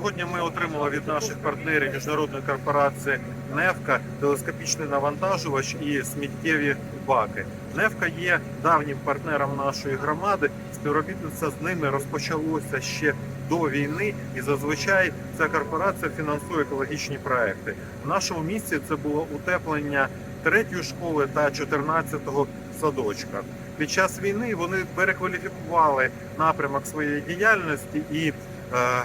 Сьогодні ми отримали від наших партнерів міжнародної корпорації Невка телескопічний навантажувач і сміттєві баки. Невка є давнім партнером нашої громади. Співробітництво з ними розпочалося ще до війни, і зазвичай ця корпорація фінансує екологічні проекти. В нашому місті це було утеплення третьої школи та 14-го садочка. Під час війни вони перекваліфікували напрямок своєї діяльності і е,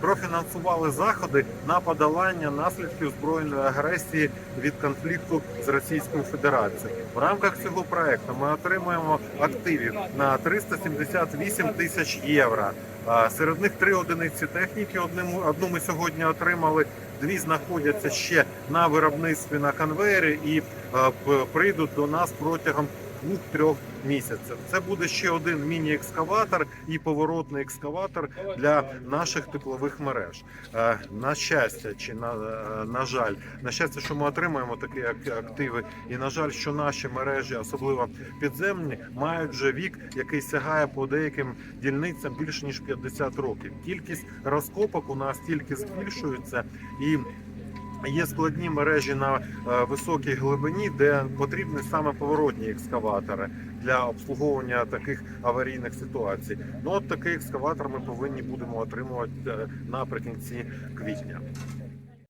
профінансували заходи на подолання наслідків збройної агресії від конфлікту з Російською Федерацією. В рамках цього проекту ми отримуємо активів на 378 тисяч євро. Серед них три одиниці техніки. Одну ми сьогодні отримали. Дві знаходяться ще на виробництві на конвейері і прийдуть до нас протягом двох-трьох місяців. Це буде ще один міні-екскаватор і поворотний екскаватор для наших теплових мереж. Е, На щастя, чи на, е, на жаль, на щастя, що ми отримуємо такі активи, і на жаль, що наші мережі, особливо підземні, мають вже вік, який сягає по деяким дільницям більше ніж 50 років. Кількість розкопок у нас тільки збільшується і. Є складні мережі на е, високій глибині, де потрібні саме поворотні екскаватори для обслуговування таких аварійних ситуацій. Ну от такий екскаватор ми повинні будемо отримувати е, наприкінці квітня.